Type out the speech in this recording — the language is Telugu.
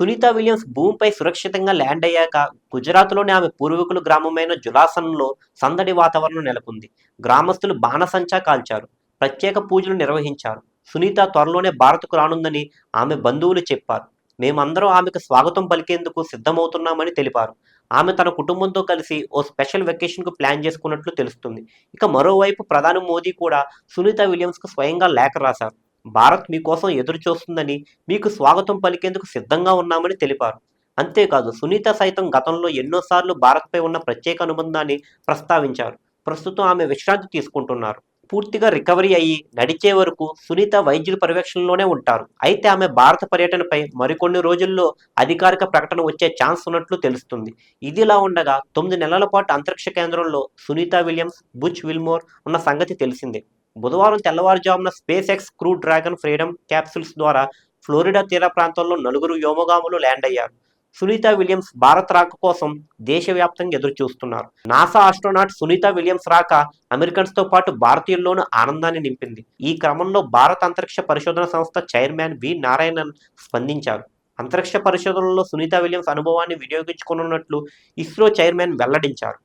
సునీత విలియమ్స్ భూమిపై సురక్షితంగా ల్యాండ్ అయ్యాక గుజరాత్లోని ఆమె పూర్వీకుల గ్రామమైన జులాసన్లో సందడి వాతావరణం నెలకొంది. గ్రామస్తులు బాణసంచా కాల్చారు. ప్రత్యేక పూజలు నిర్వహించారు. సునీత త్వరలోనే భారత్కు రానుందని ఆమె బంధువులు చెప్పారు. మేమందరం ఆమెకు స్వాగతం పలికేందుకు సిద్ధమవుతున్నామని తెలిపారు. ఆమె తన కుటుంబంతో కలిసి ఓ స్పెషల్ వెకేషన్కు ప్లాన్ చేసుకున్నట్లు తెలుస్తుంది. ఇక మరోవైపు ప్రధాని మోదీ కూడా సునీత విలియమ్స్కు స్వయంగా లేఖ రాశారు. భారత్ మీకోసం ఎదురు చూస్తుందని మీకు స్వాగతం పలికేందుకు సిద్ధంగా ఉన్నామని తెలిపారు. అంతేకాదు సునీత సైతం గతంలో ఎన్నోసార్లు భారత్పై ఉన్న ప్రత్యేక అనుబంధాన్ని ప్రస్తావించారు. ప్రస్తుతం ఆమె విశ్రాంతి తీసుకుంటున్నారు. పూర్తిగా రికవరీ అయ్యి నడిచే వరకు సునీత వైద్యుల పర్యవేక్షణలోనే ఉంటారు. అయితే ఆమె భారత పర్యటనపై మరికొన్ని రోజుల్లో అధికారిక ప్రకటన వచ్చే ఛాన్స్ ఉన్నట్లు తెలుస్తుంది. ఇదిలా ఉండగా తొమ్మిది నెలల పాటు అంతరిక్ష కేంద్రంలో సునీత విలియమ్స్ బుచ్ విల్మోర్ ఉన్న సంగతి తెలిసిందే. బుధవారం తెల్లవారుజామున SpaceX Crew Dragon Freedom capsules ద్వారా ఫ్లోరిడా తీర ప్రాంతంలో నలుగురు వ్యోమగాములు ల్యాండ్ అయ్యారు. సునీత విలియమ్స్ భారత్ రాక కోసం దేశవ్యాప్తంగా ఎదురు చూస్తున్నారు నాసా ఆస్ట్రోనాట్ సునీత విలియమ్స్ రాక అమెరికన్స్తో పాటు భారతీయుల్లోనూ ఆనందాన్ని నింపింది. ఈ క్రమంలో భారత అంతరిక్ష పరిశోధన సంస్థ చైర్మన్ వి నారాయణన్ స్పందించారు. అంతరిక్ష పరిశోధనలో సునీత విలియమ్స్ అనుభవాన్ని వినియోగించుకున్నట్లు ఇస్రో చైర్మన్ వెల్లడించారు.